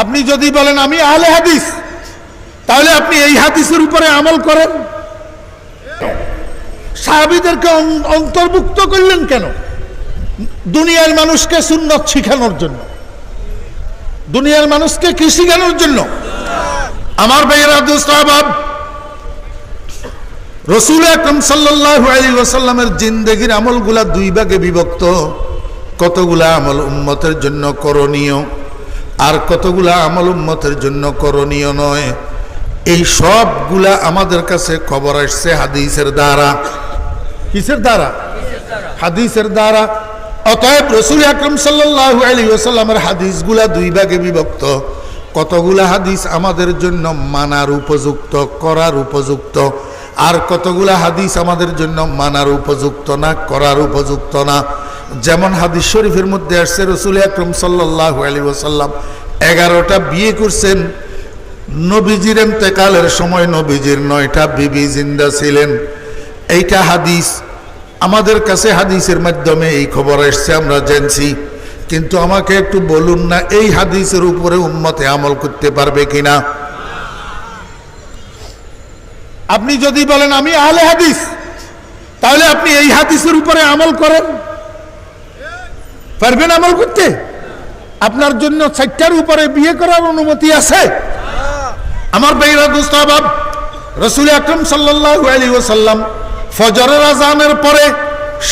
আপনি যদি বলেন আমি আহলে হাদিস, তাহলে আপনি এই হাদিসের উপরে আমল করেন। সাহাবিদেরকে অন্তর্ভুক্ত করলেন কেন? দুনিয়ার মানুষকে সুন্নত শিখানোর জন্য। দুনিয়ার মানুষকে কি শিখানোর জন্য? আমার ভাইয়েরা দুস্তাবাব রসুল আকরম আলাইহি ওয়াসাল্লামের জিন্দেগির আমলগুলা দুই ভাগে বিভক্ত। কতগুলা আমল উম্মতের জন্য করণীয়? আর কতগুলা আমল উম্মতের জন্য করণীয় নয়? এই সবগুলা আমাদের কাছে খবর আসছে হাদিসের দ্বারা। কিসের দ্বারা? হাদিসের দ্বারা। অতএব রসুল আকরম সাল্লাল্লাহু আলাইহি ওয়াসাল্লামের হাদিসগুলা দুই ভাগে বিভক্ত। কতগুলা হাদিস আমাদের জন্য মানার উপযুক্ত, করার উপযুক্ত? আর কতগুলা হাদিস আমাদের জন্য মানার উপযুক্ত না, করার উপযুক্ত না? যেমন হাদিস শরীফের মধ্যে আসছে রসুল আকরম সাল্লাল্লাহু আলাইহি ওয়াসাল্লাম এগারোটা বিয়ে করছেন। নবীজির এতেকালের সময় নবীজির নয়টা বিবি জিন্দা ছিলেন। এইটা হাদিস। আমাদের কাছে হাদিসের মাধ্যমে এই খবর এসছে আমরা জেনছি। কিন্তু আমাকে একটু বলুন না, এই হাদিসের উপরে উম্মতে আমল করতে পারবে কিনা? আপনি যদি বলেন, আমি আহলে হাদিস তাহলে আপনি এই হাদিসের উপরে আমল করেন। পারবেন আমল করতে? আপনার জন্য চারটার উপরে বিয়ে করার অনুমতি আছে? আমার বেইরা দুস্তাবাব রসুল আকরম সাল্লাল্লাহু আলাইহি ওয়াসাল্লাম ফজরের আজানের পরে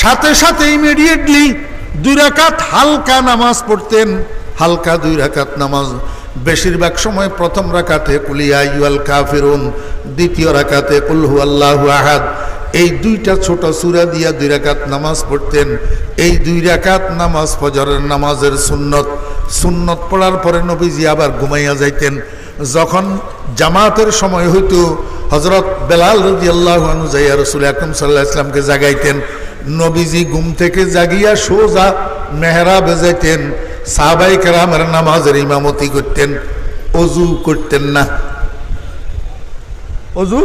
সাথে সাথে ইমিডিয়েটলি দুই রাকাত হালকা নামাজ পড়তেন। হালকা দুই রাকাত নামাজ। বেশিরভাগ সময় প্রথম রাকাতে কুলিয়া ইউয়াল কাফিরুন, দ্বিতীয় রাকাতে কুল হুয়াল্লাহু আহাদ। এই দুইটা ছোট সুরা দিয়া দুই রাকাত নামাজ পড়তেন। এই দুই রাকাত নামাজ ফজরের নামাজের সুন্নত। সুন্নত পড়ার পরে নবীজি আবার ঘুমাইয়া যাইতেন। যখন জামাতের সময় হইতো হজরত বেলাল রদি আল্লাহ যাইয়া রসুল আকরম সাল্লাহ ইসলামকে জাগাইতেন। নবীজি ঘুম থেকে জাগিয়া সোজা মেহরা বেজাইতেন। সাহাবাই কেরামের নামাজের ইমামতি করতেন। অজু করতেন না। অজু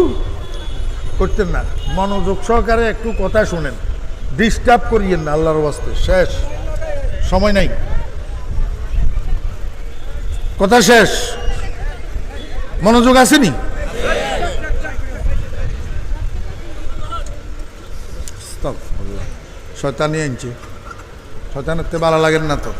করতেন না। মনোযোগ সহকারে একটু কথা শুনেন। ডিস্টার্ব করিয়েন না আল্লাহর বাস্তে শেষ। সময় নাই। কথা শেষ? মনোযোগ আসেনি শয়তানি আনছে। শয়তানের তে ভালো লাগেন না তো।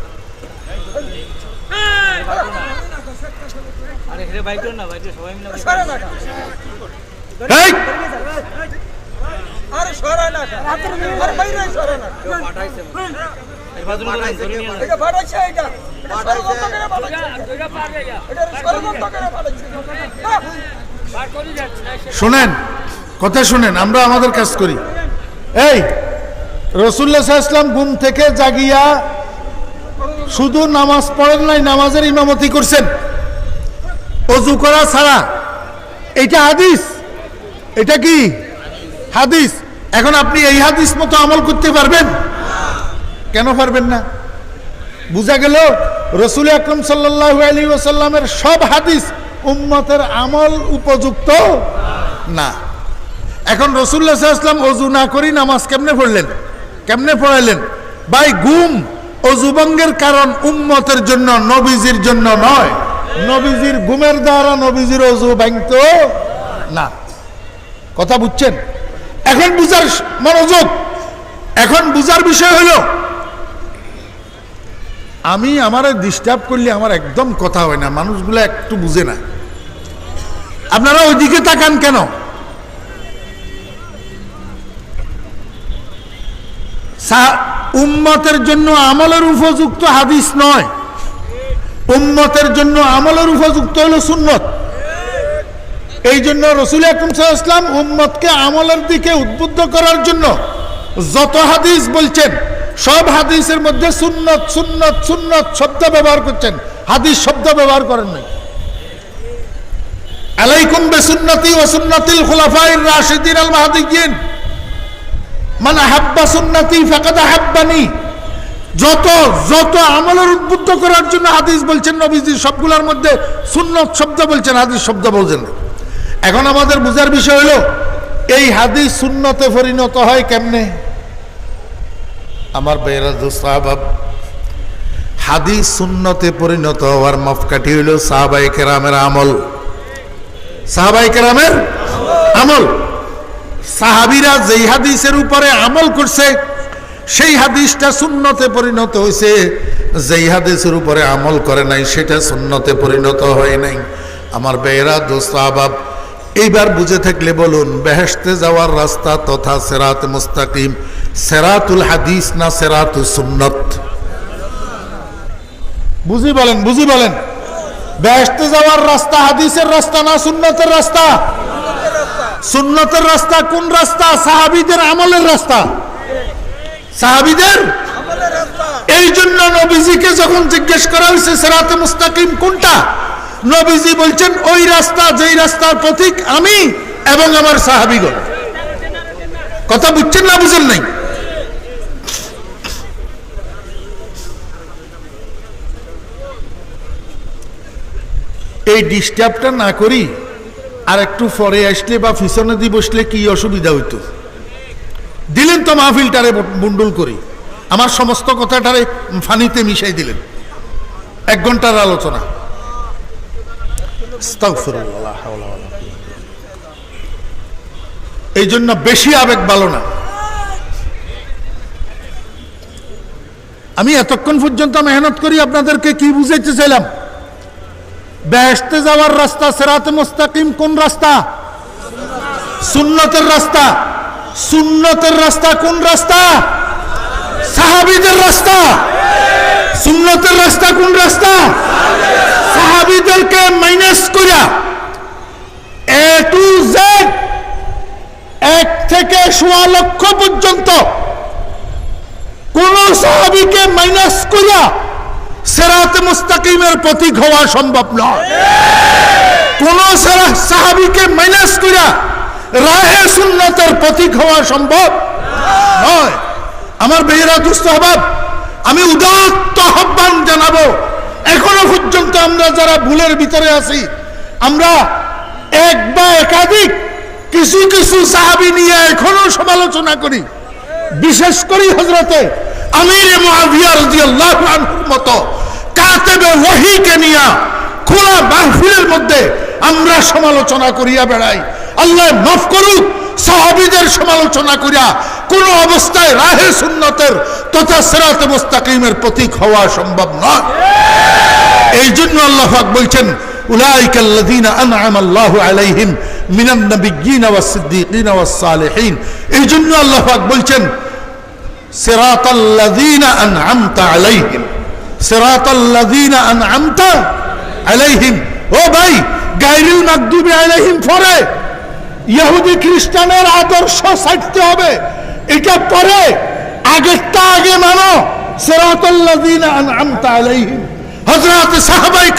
পাঠাইছে। শুনেন, কথা শুনেন, আমরা আমাদের কাজ করি। এই রসুল্লাহ ইসলাম ঘুম থেকে জাগিয়া শুধু নামাজ পড়েন নাই, নামাজের ইমামতি করছেন। অজু করা ছাড়া। এটা হাদিস। এটা কি? হাদিস। এখন আপনি এই হাদিস মতো আমল করতে পারবেন? কেন পারবেন না? বুঝা গেল? রসুল আকরম সাল্লাহ আলী ওসাল্লামের সব হাদিস উম্মতের আমল উপযুক্ত? না। এখন রসুল্লাহ ইসলাম অজু না করি নামাজ কেমনে পড়লেন? কেমনে পড়াইলেন ভাই গুম অজুবঙ্গের কারণ উম্মতের জন্য, নবীজির জন্য নয়। নবীজির গুমের দ্বারা নবীজির অজু ভাঙত না। কথা বুঝছেন? এখন বুঝার মনোযোগ। এখন বুঝার বিষয় হলো আমি আমারে ডিস্টার্ব করলে আমার একদম কথা হয় না, মানুষগুলো একটু বুঝে না। আপনারা ওইদিকে তাকান কেন? উম্মতের জন্য আমলের উপযুক্ত হাদিস নয়। উম্মতের জন্য আমলের উপযুক্ত হলো সুন্নত। এই জন্য রসুল আকরম ইসলাম উম্মতকে আমলের দিকে উদ্বুদ্ধ করার জন্য যত হাদিস বলছেন সব হাদিসের মধ্যে সুন্নত সুন্নত সুন্নত শব্দ ব্যবহার করছেন। হাদিস শব্দ ব্যবহার করেন নাই। আলাইকুম বেসুন্নতি ও সুন্নতিল খুলাফাইর রাশিদিন আল মাহাদিয়িন মানে হাব্বা সুন্নতি ফাকাদা হাব্বানি যত যত আমলের উদ্বুদ্ধ করার জন্য হাদিস বলছেন নবীজি, সবগুলোর মধ্যে সুন্নত শব্দ বলছেন, হাদিস শব্দ বলছেন এখন আমাদের বুঝার বিষয় হলো, এই হাদিস সুন্নতে পরিণত হয় কেমনে? আমার বেরাজ সাহাব হাদিস সুন্নতে পরিণত হওয়ার মাপকাঠি হইল সাহাবাই কেরামের আমল। সাহাবাই কেরামের আমল। সাহাবিরা যেই হাদিসের উপরে আমল করছে, সেই হাদিসটা সুন্নতে পরিণত হয়েছে যেই হাদিসের উপরে আমল করে নাই, সেটা সুন্নতে পরিণত হয় নাই। আমার বেয়েরা দোস্ত আবাব এইবার বুঝে থাকলে বলুন বেহেশতে যাওয়ার রাস্তা তথা সেরাত মুস্তাকিম সেরাতুল হাদিস না সেরাতুল সুন্নত? বুঝি বলেন বুঝি বলেন। বেহেশতে যাওয়ার রাস্তা হাদিসের রাস্তা না সুন্নতের রাস্তা? সুন্নতের রাস্তা কোন রাস্তা? সাহাবিদের আমলের রাস্তা। সাহাবিদের? আমলের রাস্তা। এই জন্য নবীজিকে যখন জিজ্ঞেস করা হয়েছে সেরাতে মুস্তাকিম কোনটা? নবীজি বলছেন, ওই রাস্তা, যেই রাস্তার প্রতীক আমি এবং আমার সাহাবিগণ। কথা বুঝছেন না বুঝেন নাই? এই ডিস্টার্বটা না করি, আর একটু পরে আসলে বা পিছনে দিয়ে বসলে কি অসুবিধা হইতো? দিলেন তো মাহফিলটারে বুন্ডুল করি। আমার সমস্ত কথাটারে ফানিতে মিশাই দিলেন। এক ঘণ্টার আলোচনা। এই জন্য বেশি আবেগ ভালো না। আমি এতক্ষণ পর্যন্ত মেহনত করি আপনাদেরকে কি বুঝাইতে চাইলাম? বেহেশতে যাওয়ার রাস্তা, সেরাতে মুস্তাকিম কোন রাস্তা? সুন্নতের রাস্তা। সুন্নতের রাস্তা কোন রাস্তা? সাহাবিদের রাস্তা। সুন্নতের রাস্তা কোন রাস্তা? সাহাবিদেরকে মাইনাস করিয়া এ টু জেড এক থেকে সোয়া লক্ষ পর্যন্ত কোন সাহাবিকে মাইনাস করিয়া সেরাতে মুস্তাকিমের প্রতীক হওয়া সম্ভব নয়। কোন সাহাবিকে মাইনাস করিয়া রাহে সুন্নতের প্রতীক হওয়া সম্ভব নয়। আমার বেহেরা দুস্থ অভাব আমি উদাত্ত আহ্বান জানাব। এখনও পর্যন্ত আমরা যারা ভুলের ভিতরে আছি, আমরা এক বা একাধিক কিছু কিছু সাহাবি নিয়ে এখনও সমালোচনা করি। বিশেষ করি হজরতে আমির মতো কাতেবে ওহীকে নিয়া খোলা মাহফিলের মধ্যে আমরা সমালোচনা করিয়া বেড়াই। আল্লাহ মাফ করুক, সাহাবীদের সমালোচনা করিয়া কোন অবস্থায় রাহে সুন্নতের তথা সেরাত মুস্তাকিমের প্রতীক হওয়া সম্ভব নয়। এই জন্য আল্লাহ বলছেন আনআমা আল্লাহু আলাইহিম মিনান নাবিয়্যিন ওয়াস সিদ্দীকিন ওয়াস সালিহিন। এই জন্য আল্লাহ পাক বলছেন সিরাতাল্লাযীনা আনআমতা আলাইহিম সিরাতাল্লাযীনা আনআমতা আলাইহিম। ও ভাই গায়রুল মাগদুবি আলাইহিম পরে, ইহুদি খ্রিস্টানের আদর্শ ছাড়তে হবে। এটা পরে আগেরটা আগে মানো। হযরত সাহাবাই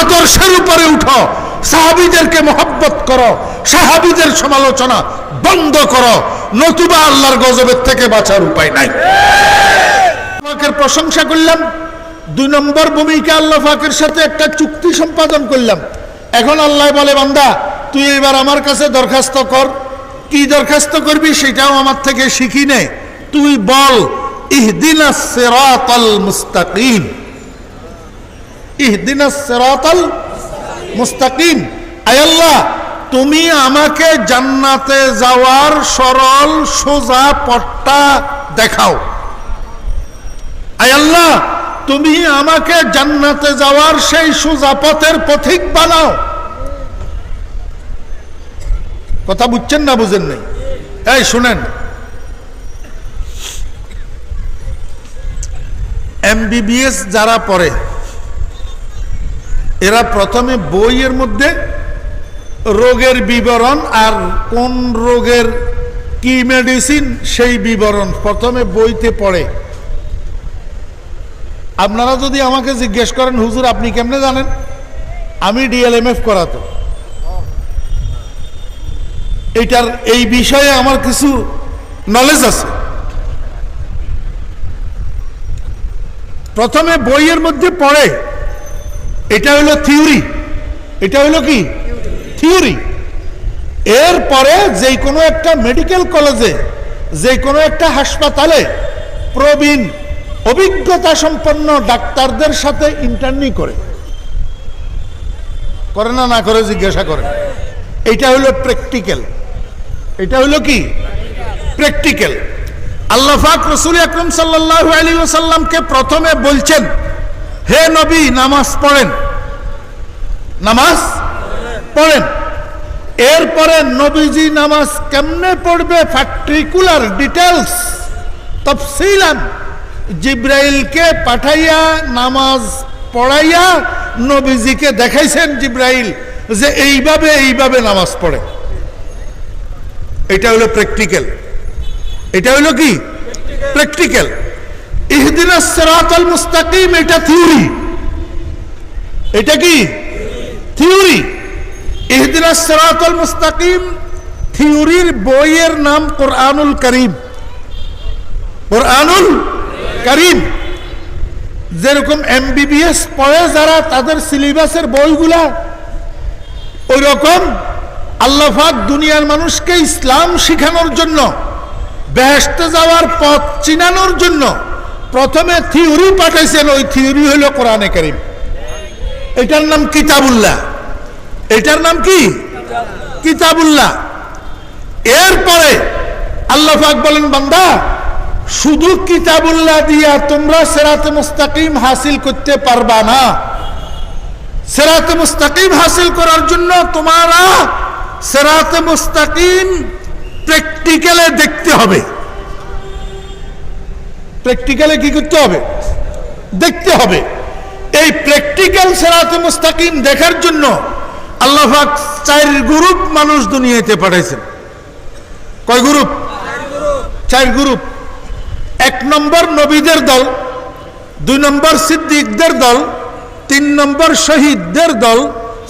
আদর্শের উপরে উঠো। সাহাবীদেরকে মহব্বত করো। সাহাবীদের সমালোচনা বন্ধ করো। নতুবা আল্লাহর গজবের থেকে বাঁচার উপায় নাই। পাকের প্রশংসা করলাম। দুই নম্বর ভূমিকা আল্লাহ পাকের সাথে একটা চুক্তি সম্পাদন করলাম। এখন আল্লাহ বলে, বান্দা, তুই এবার আমার কাছে দরখাস্ত কর। কি দরখাস্ত করবি সেটাও আমার থেকে শিখি নে তুই বল, ইহদিনা সিরাতাল মুস্তাকিম। ইহদিনা সিরাতাল মুস্তাকিম। আয় আল্লাহ, তুমি আমাকে জান্নাতে যাওয়ার সরল, সোজা পথটা দেখাও। আয় আল্লাহ, তুমি আমাকে জান্নাতে যাওয়ার সেই সোজা পথের পথিক বানাও। কথা বুঝছেন না বুঝেন নাই? এই, শুনেন। এমবিবিএস যারা পড়ে, এরা প্রথমে বইয়ের মধ্যে রোগের বিবরণ আর কোন রোগের কি মেডিসিন সেই বিবরণ প্রথমে বইতে পড়ে। আপনারা যদি আমাকে জিজ্ঞেস করেন, হুজুর, আপনি কেমনে জানেন? আমি ডিএলএমএফ করাতো। এটার এই বিষয়ে আমার কিছু নলেজ আছে। প্রথমে বইয়ের মধ্যে পড়ে, এটা হলো থিওরি এটা হলো কি? থিওরি এরপরে যে কোনো একটা মেডিকেল কলেজে যে কোনো একটা হাসপাতালে প্রবীণ অভিজ্ঞতা সম্পন্ন ডাক্তারদের সাথে ইন্টারনি করে। করে না না করে, জিজ্ঞাসা করে। এটা হলো প্র্যাকটিক্যাল এটা হলো কি? প্র্যাকটিক্যাল আল্লাহ পাক রসুল আকরম সাল্লাল্লাহু আলাইহি ওয়াসাল্লামকে প্রথমে বলছেন, হে নবী, নামাজ পড়েন। নামাজ? পড়েন। এরপরে নবীজি নামাজ কেমনে পড়বে? পার্টিকুলার ডিটেলস তফসিলান। জিব্রাইলকে পাঠাইয়া, নামাজ পড়াইয়া নবীজিকে দেখাইছেন জিব্রাইল যে এইভাবে এইভাবে নামাজ পড়ে। এটা হলো প্র্যাকটিক্যাল এটা হলো কি? প্র্যাকটিক্যাল ইহদিনা মুস্তাকিম, এটা থিওরি এটা কি? থিওরি ইহদিনা সিরাতাল মুস্তাকিম থিওরির বইয়ের নাম কোরআনুল করিম। কোরআনুল করিম। যেরকম এমবিবিএস পড়ে যারা, তাদের সিলেবাসের বইগুলা ওই রকম আল্লাহাক দুনিয়ার মানুষকে ইসলাম শিখানোর জন্য বেহেস্তে যাওয়ার পথ চিনানোর জন্য প্রথমে থিওরি পাঠাইছেন। ওই থিওরি হলো কোরআনে করিম। এটার নাম কিতাবুল্লাহ। এটার নাম কি? কিতাবুল্লাহ। এরপরে আল্লাহ পাক বলেন, বান্দা, শুধু কিতাবুল্লাহ দিয়া তোমরা সেরাতে মুস্তাকিম হাসিল করতে পারবা না। সেরাতে মুস্তাকিম হাসিল করার জন্য তোমারা সেরাতে মুস্তাকিম প্র্যাকটিক্যালে দেখতে হবে। প্র্যাকটিক্যালে কি করতে হবে? দেখতে হবে। এই প্র্যাকটিক্যাল সেরাতে মুস্তাকিম দেখার জন্য আল্লাহ চার গ্রুপ মানুষ দুনিয়াতে পাঠাইছেন। কয় গ্রুপ? চার গ্রুপ। এক নম্বর নবীদের দল, দুই নম্বর সিদ্দিকদের দল, তিন নম্বর শহীদদের দল,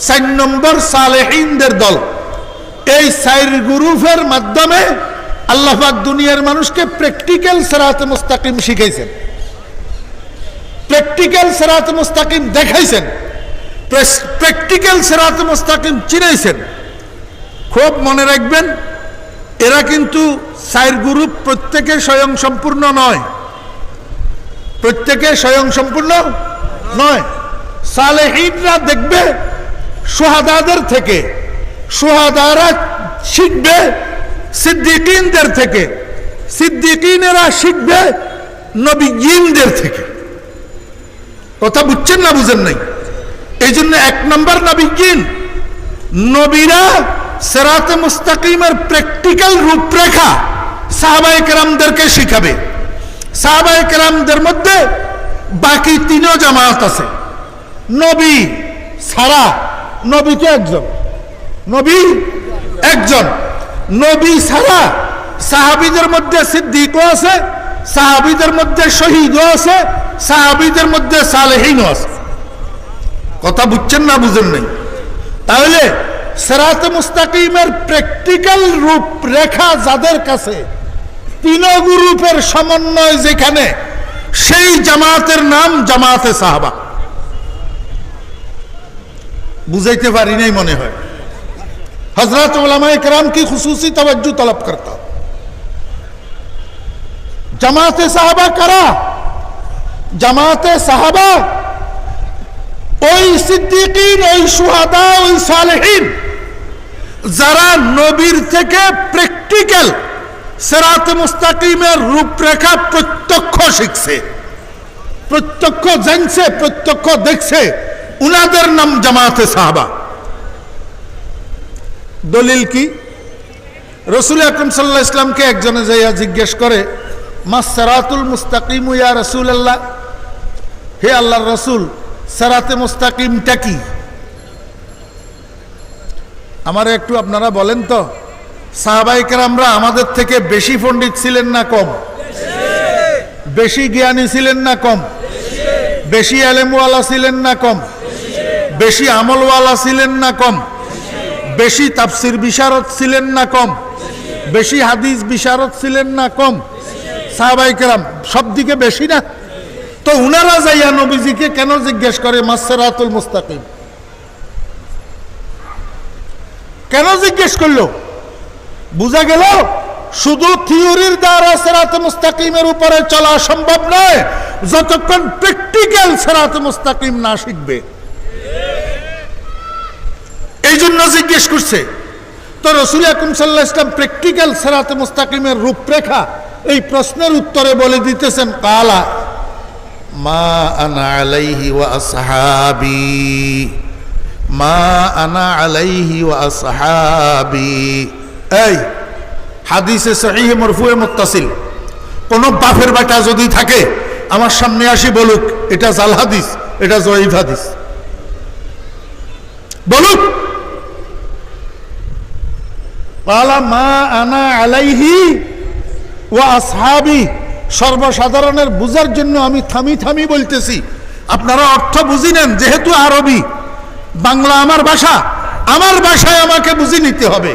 চার নম্বর সালেহিনদের দল। এই সাইর গ্রুপের মাধ্যমে আল্লাহ পাক দুনিয়ার মানুষকে প্র্যাকটিক্যাল সেরাত মুস্তাকিম শিখাইছেন। প্র্যাকটিক্যাল সেরাত মুস্তাকিম দেখাইছেন। প্র্যাকটিক্যাল সেরাত মুস্তাকিম চিনাইছেন। খুব মনে রাখবেন, এরা কিন্তু সাইর গ্রুপ প্রত্যেকে স্বয়ং সম্পূর্ণ নয়। প্রত্যেকে স্বয়ং সম্পূর্ণ নয়। সালেহিনরা দেখবে, সোহাদাদের থেকে সোহাদারা শিখবে সিদ্দিকিনদের থেকে। সিদ্দিকিনেরা শিখবে নবীনদের থেকে। কথা বুঝছেন না বুঝেন নাই? এই জন্য এক নম্বর নবীন নবীরা সেরাতে মুস্তাকিমের প্র্যাকটিক্যাল রূপরেখা সাহাবাই কেরামদেরকে শিখাবে। সাহাবাই কেরামদের মধ্যে বাকি তিনও জামাত আছে। নবী সারা নবী তো একজন। নবী একজন। নবী ছাড়া সাহাবিদের মধ্যে সিদ্দিকও আছে, সাহাবিদের মধ্যে শহীদও আছে, সাহাবিদের মধ্যে সালেহীনও আছে। কথা বুঝছেন না বুঝেন নাই? তাহলে সেরাতে মুস্তাকিমের প্র্যাকটিক্যাল রূপরেখা যাদের কাছে তিন গ্রুপের সমন্বয় যেখানে, সেই জামাতের নাম জামাতে সাহাবা। বুঝাইতে পারি নাই মনে হয়। हजरत कराम की खसूसी तवज्जो तलब करता जमात साहबा करा जमात साहबा ওই সিদ্দিকিন, ওই সুহাদা, ওই সালেহীন, যারা নবীর থেকে প্র্যাকটিক্যাল সেরাত মুস্তাকিমের রূপরেখা প্রত্যক্ষ শিখছে, প্রত্যক্ষ জানছে, প্রত্যক্ষ দেখছে, উনাদের নাম জামাতে সাহাবা। দলিল কি? রসুল আকরম সাল্লাহ ইসলামকে একজনে যাইয়া জিজ্ঞেস করে মা সারাতুল মুস্তাকিম ইয়া রসুল আল্লাহ হে আল্লাহর রসুল, সেরাতে মুস্তাকিমটা কি? আমার একটু আপনারা বলেন তো সাহাবাইকার আমরা আমাদের থেকে বেশি পণ্ডিত ছিলেন না কম? বেশি জ্ঞানী ছিলেন না কম? বেশি আলেমওয়ালা ছিলেন না কম? বেশি আমলওয়ালা ছিলেন না কম? বেশি তাফসির বিশারদ ছিলেন না কম? বেশি হাদিস বিশারদ ছিলেন না কম? সাহাবাইকেরাম সব দিকে বেশি না? তো উনারা যাইয়া নবীজিকে কেন জিজ্ঞেস করে মাসরাতুল মুস্তাকিম কেন জিজ্ঞেস করল? বোঝা গেল, শুধু থিওরির দ্বারা সেরাতে মুস্তাকিমের উপরে চলা সম্ভব নয়, যতক্ষণ প্র্যাকটিক্যাল সেরাতে মুস্তাকিম না শিখবে। এই জন্য জিজ্ঞেস করছে, তো রসুল আকরম সাল্লাহ ইসলাম প্র্যাকটিক্যাল সেরাতে মুস্তাকিমের রূপরেখা এই প্রশ্নের উত্তরে বলে দিতেছেন, কালা, মা আনা আলাইহি ওয়া আসহাবি, মা আনা আলাইহি ওয়া আসহাবি। এই, হাদিসে সহিহ মরফুয়ে মুত্তাসিল। কোন বাফের বাটা যদি থাকে, আমার সামনে আসি বলুক, এটা জাল হাদিস, এটা জয়ীফ হাদিস বলুক পালা মা আনা আলাইহি ওয়া আসহাবি। সর্বসাধারণের বুঝার জন্য আমি থামি থামি বলতেছি। আপনারা অর্থ বুঝি নেন, যেহেতু আরবি। বাংলা আমার ভাষা, আমার ভাষায় আমাকে বুঝি নিতে হবে।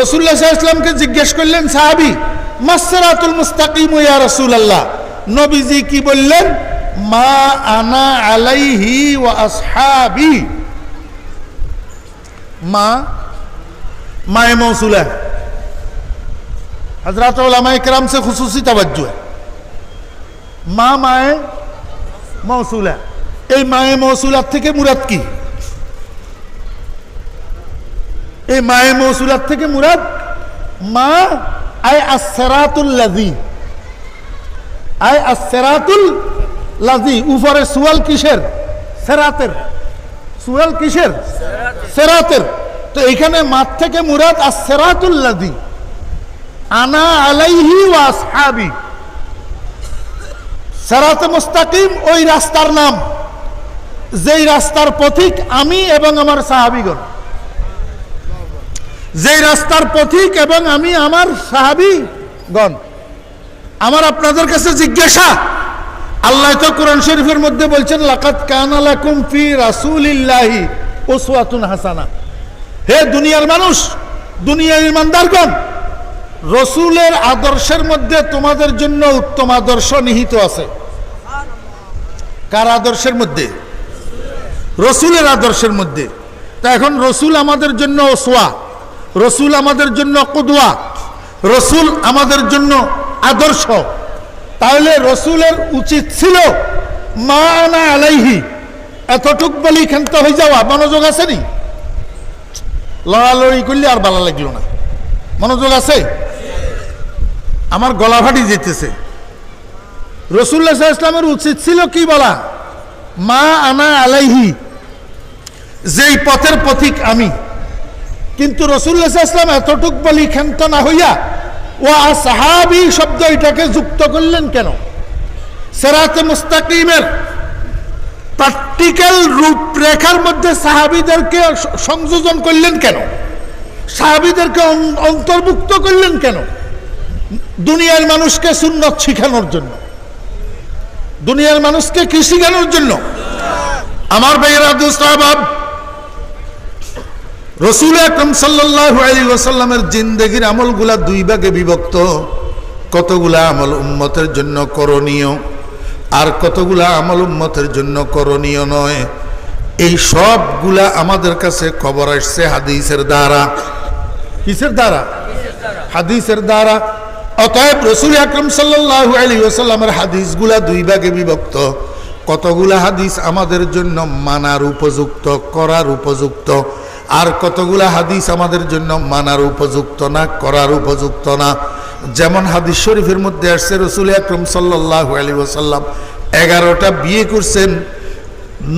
রসুল্লাহ ইসলামকে জিজ্ঞেস করলেন, সাহাবি, মাসরাতুল মুস্তাকিম ইয়া রাসূলুল্লাহ। নবীজি কি বললেন? মা আনা আলাইহি ওয়া আসহাবি। মা माए मौसूल है हजरत कराम से खसूसी तवज्जो है মা মায়ে মৌসুলা এই মায়ে মৌসুলার থেকে মুরাদ কি এই মায়ে মৌসুলার থেকে মুরাদ মা আয় আসরাতুল লাজি আয় আসরাতুল লাজি উপরে সুয়াল কিসের সেরাতের সুয়াল কিসের সেরাতের তো এখানে মাঠ থেকে মুরাদ আসরাতুল লাজি আনা আলাইহি ওয়া আসহাবি। সেরাতে মুস্তাকিম ওই রাস্তার নাম। যেই রাস্তার পথিক আমি এবং আমার সাহাবিগণ। যেই রাস্তার পথিক এবং আমি আমার সাহাবিগণ। আমার আপনাদের কাছে জিজ্ঞাসা। আল্লাহ তো কোরআন শরীফের মধ্যে বলছেন লাকাত কানা লাকুম ফি রাসূলিল্লাহি উসওয়াতুন হাসানা। হে দুনিয়ার মানুষ, দুনিয়ার ইমানদারগণ, রসুলের আদর্শের মধ্যে তোমাদের জন্য উত্তম আদর্শ নিহিত আছে। কার আদর্শের মধ্যে? রসুলের আদর্শের মধ্যে। তা এখন রসুল আমাদের জন্য ওসোয়া রসুল আমাদের জন্য কুদুয়া রসুল আমাদের জন্য আদর্শ। তাহলে রসুলের উচিত ছিল, মা আনা আলাইহি, এতটুক বলি ক্ষান্ত হয়ে যাওয়া। মনোযোগ আছে নি লড়ালড়ি করলে আর ভালো লাগল না। মনোযোগ আছে? আমার গলা ফাটি যেতেছে। রসুল্লাহ ইসলামের উচিত ছিল কি বলা? মা আনা আলাইহি। যেই পথের পথিক আমি। কিন্তু রসুল্লাহ ইসলাম এতটুক বলি ক্ষান্ত না হইয়া ও সাহাবি শব্দ এটাকে যুক্ত করলেন কেন? সেরাতে মুস্তাকিমের প্র্যাকটিক্যাল রূপরেখার মধ্যে সাহাবিদেরকে সংযোজন করলেন কেন? সাহাবিদেরকে অন্তর্ভুক্ত করলেন কেন? দুনিয়ার মানুষকে সুন্নত শিখানোর জন্য। দুনিয়ার মানুষকে কি শিখানোর জন্য? আমার ভাইয়েরা দুস্তাহাব রসুল আকরম সাল্লাহ আলী ওসাল্লামের জিন্দগির আমলগুলা দুই ভাগে বিভক্ত। কতগুলা আমল উম্মতের জন্য করণীয়? আর কতগুলা আমল উম্মতের জন্য করণীয় নয়? এই সবগুলা আমাদের কাছে খবর আসছে হাদিসের দ্বারা। কিসের দ্বারা? হাদিসের দ্বারা। অতএব রসুল আকরম সাল্লাহ আলী ওসাল্লামের হাদিসগুলা দুই ভাগে বিভক্ত। কতগুলা হাদিস আমাদের জন্য মানার উপযুক্ত, করার উপযুক্ত? আর কতগুলা হাদিস আমাদের জন্য মানার উপযুক্ত না, করার উপযুক্ত না? যেমন হাদিস শরীফের মধ্যে আসছে, রসুল আকরম সাল্লাহ আলী ওসাল্লাম এগারোটা বিয়ে করছেন।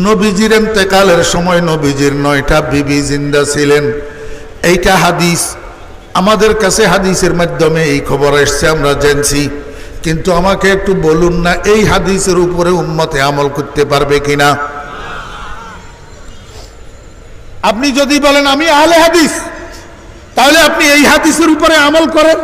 নবীজির এতেকালের সময় নবীজির নয়টা বিবি জিন্দা ছিলেন। এইটা হাদিস। আমাদের কাছে হাদিসের মাধ্যমে এই খবর এসছে আমরা জানছি। কিন্তু আমাকে একটু বলুন না, এই হাদিসের উপরে উম্মতে আমল করতে পারবে কিনা? আপনি যদি বলেন, আমি আহলে হাদিস, তাহলে আপনি এই হাদিসের উপরে আমল করেন।